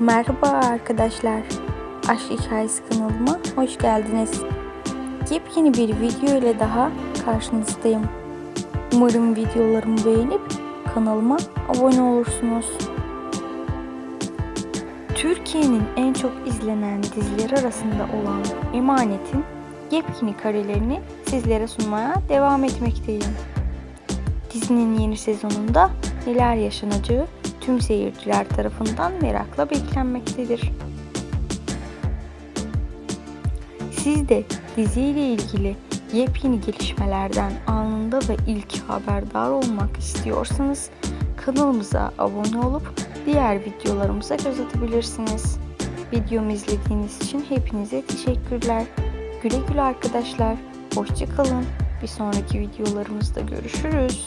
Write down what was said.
Merhaba arkadaşlar. Aşk Hikayesi kanalıma hoş geldiniz. Yepyeni bir video ile daha karşınızdayım. Umarım videolarımı beğenip kanalıma abone olursunuz. Türkiye'nin en çok izlenen diziler arasında olan Emanet'in yepyeni karelerini sizlere sunmaya devam etmekteyim. Dizinin yeni sezonunda neler yaşanacağı tüm seyirciler tarafından merakla beklenmektedir. Siz de diziyle ilgili yepyeni gelişmelerden anında ve ilk haberdar olmak istiyorsanız kanalımıza abone olup diğer videolarımıza göz atabilirsiniz. Videomu izlediğiniz için hepinize teşekkürler. Güle güle arkadaşlar. Hoşçakalın. Bir sonraki videolarımızda görüşürüz.